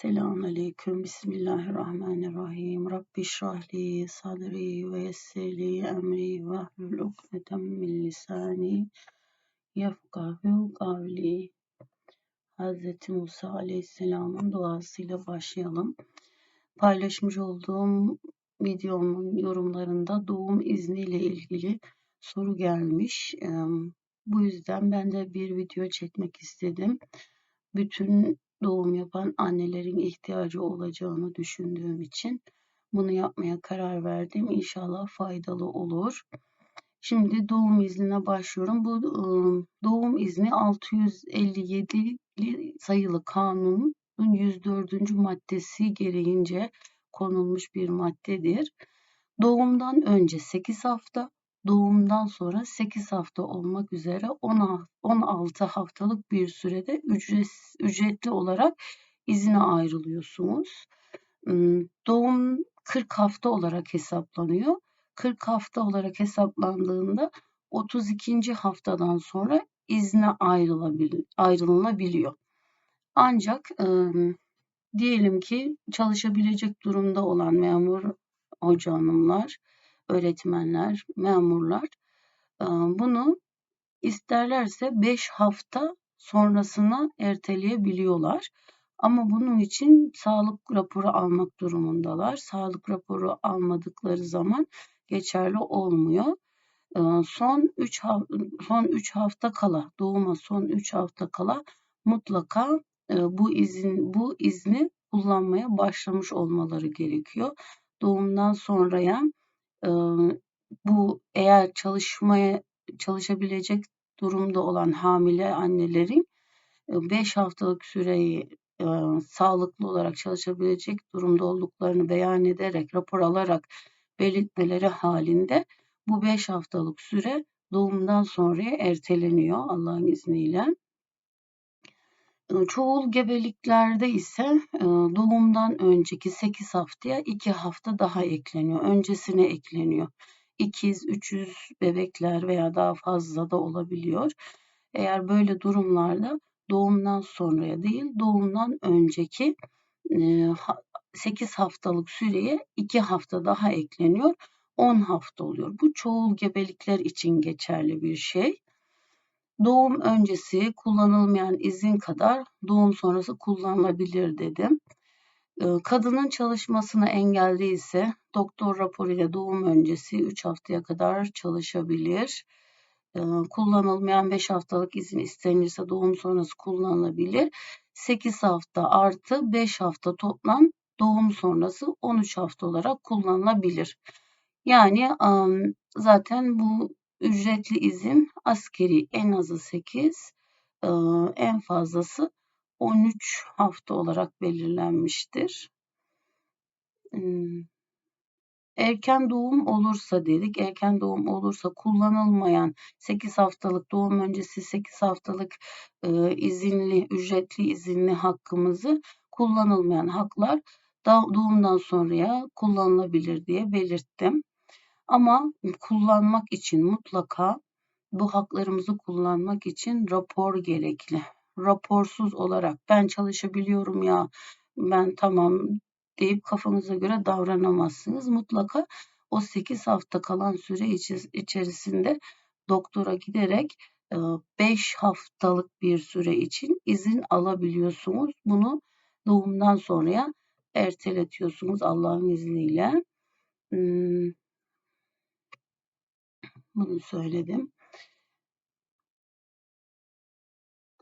Selamun Aleyküm. Bismillahirrahmanirrahim. Rabbi şrahli sadri ve yessirli emri ve hlul ukdeten min lisani yefkahu kavli. Hz. Musa Aleyhisselam'ın duasıyla başlayalım. Paylaşmış olduğum videomun yorumlarında doğum izniyle ilgili soru gelmiş. Bu yüzden ben de bir video çekmek istedim. Bütün doğum yapan annelerin ihtiyacı olacağını düşündüğüm için bunu yapmaya karar verdim. İnşallah faydalı olur. Şimdi doğum iznine başlıyorum. Bu ıı, doğum izni 657 sayılı kanunun 104. maddesi gereğince konulmuş bir maddedir. Doğumdan önce 8 hafta, doğumdan sonra 8 hafta olmak üzere 16 haftalık bir sürede ücret, ücretli olarak izine ayrılıyorsunuz. Doğum 40 hafta olarak hesaplanıyor. 40 hafta olarak hesaplandığında 32. haftadan sonra izne ayrılabiliyor. Ancak e, diyelim ki çalışabilecek durumda olan memur hoca hanımlar öğretmenler, memurlar bunu isterlerse 5 hafta sonrasına erteleyebiliyorlar. Ama bunun için sağlık raporu almak durumundalar. Sağlık raporu almadıkları zaman geçerli olmuyor. Son 3 son 3 hafta kala, doğuma son 3 hafta kala mutlaka bu izin bu izni kullanmaya başlamış olmaları gerekiyor. Doğumdan sonraya bu eğer çalışmaya çalışabilecek durumda olan hamile annelerin 5 haftalık süreyi sağlıklı olarak çalışabilecek durumda olduklarını beyan ederek, rapor alarak belirtmeleri halinde bu 5 haftalık süre doğumdan sonraya erteleniyor Allah'ın izniyle. Çoğul gebeliklerde ise doğumdan önceki 8 haftaya 2 hafta daha ekleniyor. Öncesine ekleniyor. İkiz, 300 bebekler veya daha fazla da olabiliyor. Eğer böyle durumlarda doğumdan sonraya değil doğumdan önceki 8 haftalık süreye 2 hafta daha ekleniyor. 10 hafta oluyor. Bu çoğul gebelikler için geçerli bir şey. Doğum öncesi kullanılmayan izin kadar doğum sonrası kullanılabilir dedim. Kadının çalışmasına engel değilse doktor raporuyla doğum öncesi 3 haftaya kadar çalışabilir. Kullanılmayan 5 haftalık izin istenirse doğum sonrası kullanılabilir. 8 hafta artı 5 hafta toplam doğum sonrası 13 hafta olarak kullanılabilir. Yani zaten bu ücretli izin askeri en azı 8, en fazlası 13 hafta olarak belirlenmiştir. Erken doğum olursa dedik. Erken doğum olursa kullanılmayan 8 haftalık doğum öncesi 8 haftalık izinli, ücretli izinli hakkımızı kullanılmayan haklar doğumdan sonraya kullanılabilir diye belirttim. Ama kullanmak için mutlaka bu haklarımızı kullanmak için rapor gerekli. Raporsuz olarak ben çalışabiliyorum ya ben tamam deyip kafanıza göre davranamazsınız. Mutlaka o 8 hafta kalan süre içerisinde doktora giderek 5 haftalık bir süre için izin alabiliyorsunuz. Bunu doğumdan sonraya erteletiyorsunuz Allah'ın izniyle. Bunu söyledim.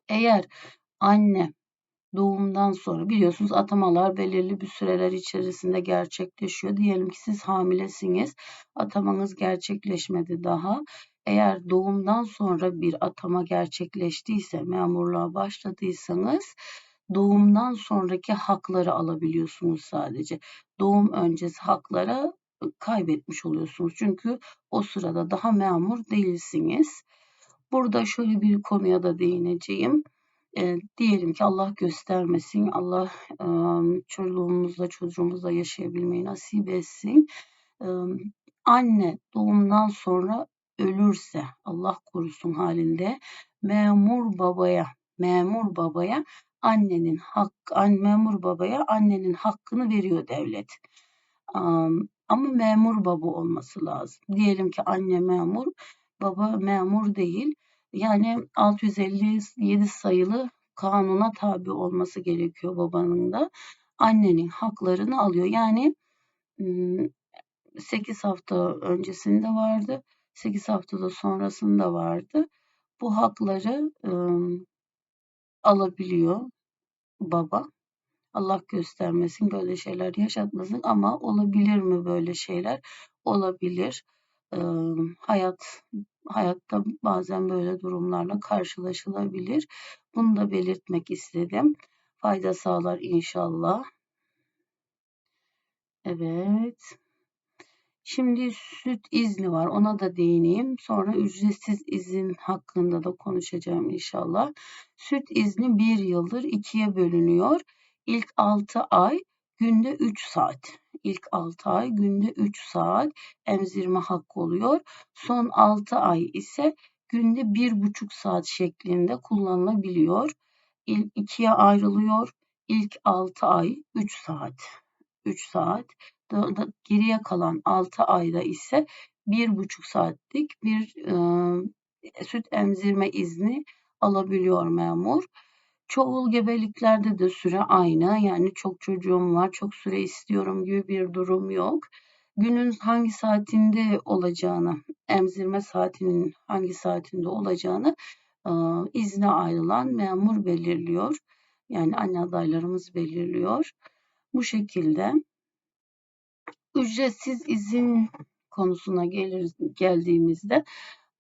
Eğer anne doğumdan sonra biliyorsunuz atamalar belirli bir süreler içerisinde gerçekleşiyor. Diyelim ki siz hamilesiniz. Atamanız gerçekleşmedi daha. Eğer doğumdan sonra bir atama gerçekleştiyse, memurluğa başladıysanız doğumdan sonraki hakları alabiliyorsunuz sadece. Doğum öncesi haklara kaybetmiş oluyorsunuz. Çünkü o sırada daha memur değilsiniz. Burada şöyle bir konuya da değineceğim. E, diyelim ki Allah göstermesin, Allah e, çoluğumuzla çocuğumuzla yaşayabilmeyi nasip etsin. E, anne doğumdan sonra ölürse Allah korusun halinde memur babaya memur babaya annenin hakkı, an, memur babaya annenin hakkını veriyor devlet. Ama memur baba olması lazım. Diyelim ki anne memur, baba memur değil. Yani 657 sayılı kanuna tabi olması gerekiyor babanın da. Annenin haklarını alıyor. Yani 8 hafta öncesinde vardı. 8 haftada sonrasında vardı. Bu hakları alabiliyor baba. Allah göstermesin böyle şeyler yaşatmasın ama olabilir mi böyle şeyler? Olabilir. Ee, hayat hayatta bazen böyle durumlarla karşılaşılabilir. Bunu da belirtmek istedim. Fayda sağlar inşallah. Evet. Şimdi süt izni var. Ona da değineyim. Sonra ücretsiz izin hakkında da konuşacağım inşallah. Süt izni bir yıldır ikiye bölünüyor. İlk 6 ay günde 3 saat. İlk 6 ay günde 3 saat emzirme hakkı oluyor. Son 6 ay ise günde 1,5 saat şeklinde kullanılabiliyor. İlk ikiye ayrılıyor. İlk 6 ay 3 saat. 3 saat. Da, da, geriye kalan 6 ayda ise 1,5 saatlik bir e, süt emzirme izni alabiliyor memur. Çoğul gebeliklerde de süre aynı. Yani çok çocuğum var, çok süre istiyorum gibi bir durum yok. Günün hangi saatinde olacağını, emzirme saatinin hangi saatinde olacağını izne ayrılan memur belirliyor. Yani anne adaylarımız belirliyor. Bu şekilde ücretsiz izin konusuna gelir, geldiğimizde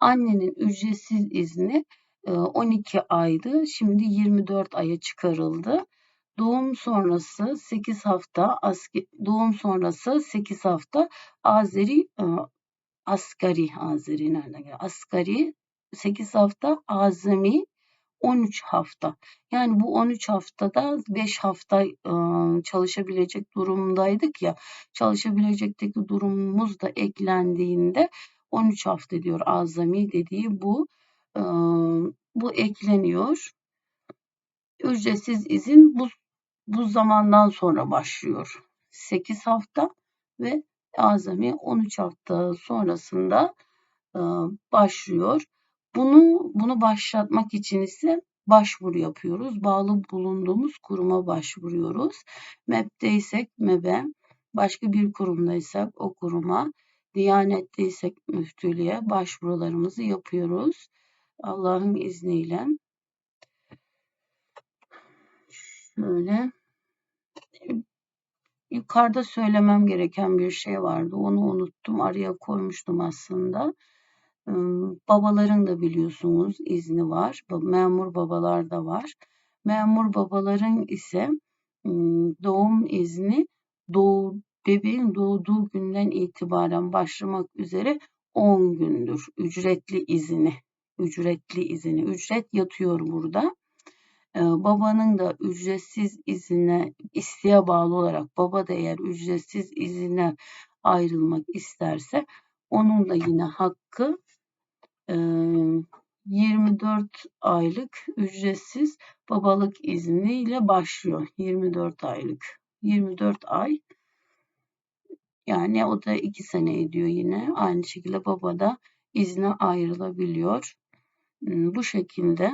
annenin ücretsiz izni 12 aydı. Şimdi 24 aya çıkarıldı. Doğum sonrası 8 hafta doğum sonrası 8 hafta Azeri asgari Azeri nereden geliyor? Asgari 8 hafta azami 13 hafta. Yani bu 13 haftada 5 hafta çalışabilecek durumdaydık ya. Çalışabilecekteki durumumuz da eklendiğinde 13 hafta diyor azami dediği bu bu ekleniyor. Ücretsiz izin bu bu zamandan sonra başlıyor. 8 hafta ve azami 13 hafta sonrasında başlıyor. Bunu bunu başlatmak için ise başvuru yapıyoruz. Bağlı bulunduğumuz kuruma başvuruyoruz. MEB'deysek MEB'e, başka bir kurumdaysak o kuruma, Diyanetteysek müftülüğe başvurularımızı yapıyoruz. Allah'ın izniyle. Şöyle yukarıda söylemem gereken bir şey vardı. Onu unuttum. Araya koymuştum aslında. Babaların da biliyorsunuz izni var. Memur babalar da var. Memur babaların ise doğum izni doğu, bebeğin doğduğu günden itibaren başlamak üzere 10 gündür ücretli izini ücretli izini. Ücret yatıyor burada. Ee, babanın da ücretsiz izine isteğe bağlı olarak baba da eğer ücretsiz izine ayrılmak isterse onun da yine hakkı 24 e, aylık ücretsiz babalık izniyle başlıyor. 24 aylık. 24 ay yani o da 2 sene ediyor yine. Aynı şekilde baba da izne ayrılabiliyor. Bu şekilde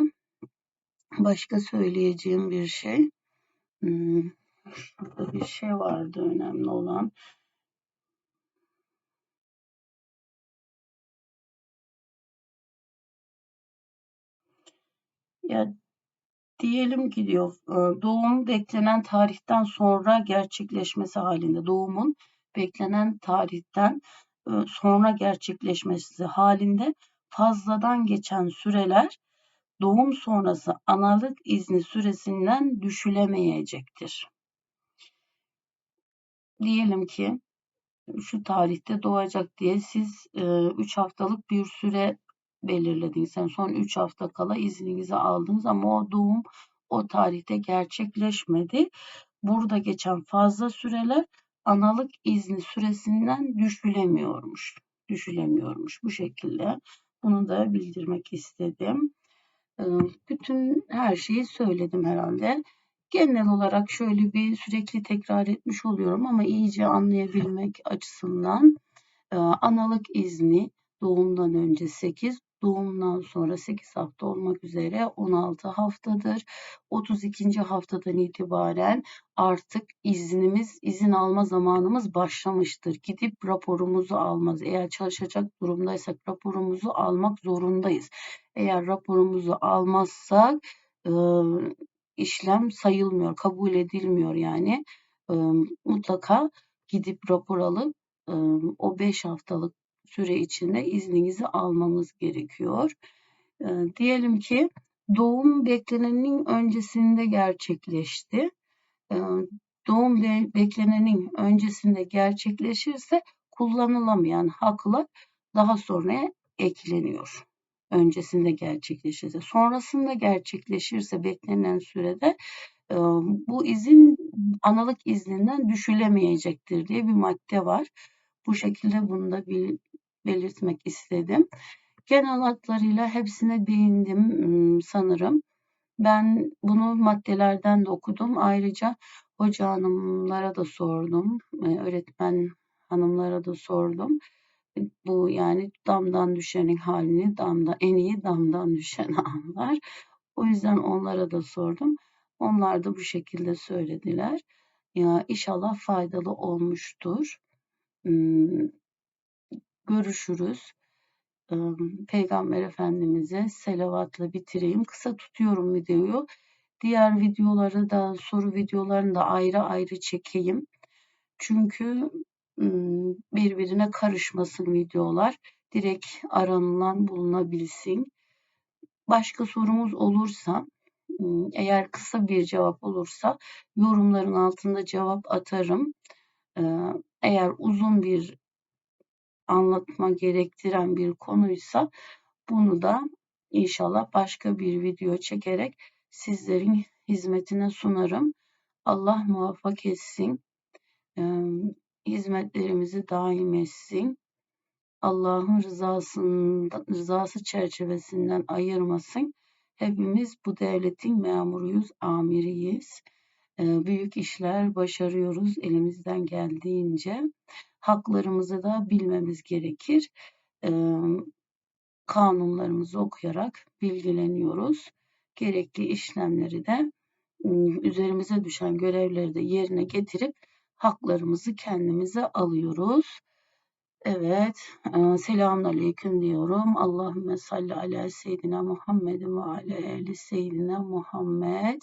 başka söyleyeceğim bir şey. Şurada bir şey vardı önemli olan. Ya diyelim ki diyor doğum beklenen tarihten sonra gerçekleşmesi halinde doğumun beklenen tarihten sonra gerçekleşmesi halinde fazladan geçen süreler doğum sonrası analık izni süresinden düşülemeyecektir. Diyelim ki şu tarihte doğacak diye siz 3 e, haftalık bir süre belirlediniz. Yani son 3 hafta kala izninizi aldınız ama o doğum o tarihte gerçekleşmedi. Burada geçen fazla süreler analık izni süresinden düşülemiyormuş. Düşülemiyormuş bu şekilde. Bunu da bildirmek istedim. Bütün her şeyi söyledim herhalde. Genel olarak şöyle bir sürekli tekrar etmiş oluyorum ama iyice anlayabilmek açısından e, analık izni doğumdan önce 8, doğumdan sonra 8 hafta olmak üzere 16 haftadır. 32. haftadan itibaren artık iznimiz, izin alma zamanımız başlamıştır. Gidip raporumuzu almaz. Eğer çalışacak durumdaysak raporumuzu almak zorundayız. Eğer raporumuzu almazsak işlem sayılmıyor, kabul edilmiyor yani. Mutlaka gidip rapor alıp o 5 haftalık süre içinde izninizi almamız gerekiyor. E, diyelim ki doğum beklenenin öncesinde gerçekleşti. E, doğum beklenenin öncesinde gerçekleşirse kullanılamayan haklar daha sonra ekleniyor öncesinde gerçekleşirse. Sonrasında gerçekleşirse beklenen sürede bu izin analık izninden düşülemeyecektir diye bir madde var. Bu şekilde bunu da bir belirtmek istedim. Genel hatlarıyla hepsine değindim sanırım. Ben bunu maddelerden de okudum. Ayrıca hoca hanımlara da sordum. Öğretmen hanımlara da sordum. Bu yani damdan düşenin halini damda en iyi damdan düşen anlar. O yüzden onlara da sordum. Onlar da bu şekilde söylediler. Ya inşallah faydalı olmuştur. Görüşürüz. Peygamber Efendimiz'e selavatla bitireyim. Kısa tutuyorum videoyu. Diğer videoları da soru videolarını da ayrı ayrı çekeyim. Çünkü birbirine karışmasın videolar. Direkt aranılan bulunabilsin. Başka sorumuz olursa eğer kısa bir cevap olursa yorumların altında cevap atarım. Eğer uzun bir anlatma gerektiren bir konuysa bunu da inşallah başka bir video çekerek sizlerin hizmetine sunarım. Allah muvaffak etsin hizmetlerimizi daim etsin. Allah'ın rızasında, rızası çerçevesinden ayırmasın. Hepimiz bu devletin memuruyuz, amiriyiz. Büyük işler başarıyoruz elimizden geldiğince. Haklarımızı da bilmemiz gerekir. Kanunlarımızı okuyarak bilgileniyoruz. Gerekli işlemleri de üzerimize düşen görevleri de yerine getirip haklarımızı kendimize alıyoruz. Evet, e, selamun aleyküm diyorum. Allahümme salli ala seyyidina Muhammed ve ala ehli seyyidina Muhammed.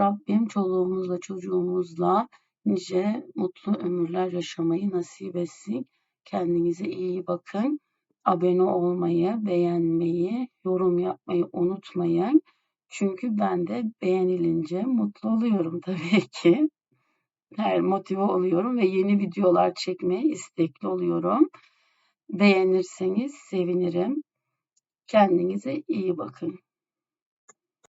Rabbim çoluğumuzla çocuğumuzla nice mutlu ömürler yaşamayı nasip etsin. Kendinize iyi bakın. Abone olmayı, beğenmeyi, yorum yapmayı unutmayın. Çünkü ben de beğenilince mutlu oluyorum tabii ki her motive oluyorum ve yeni videolar çekmeye istekli oluyorum. Beğenirseniz sevinirim. Kendinize iyi bakın.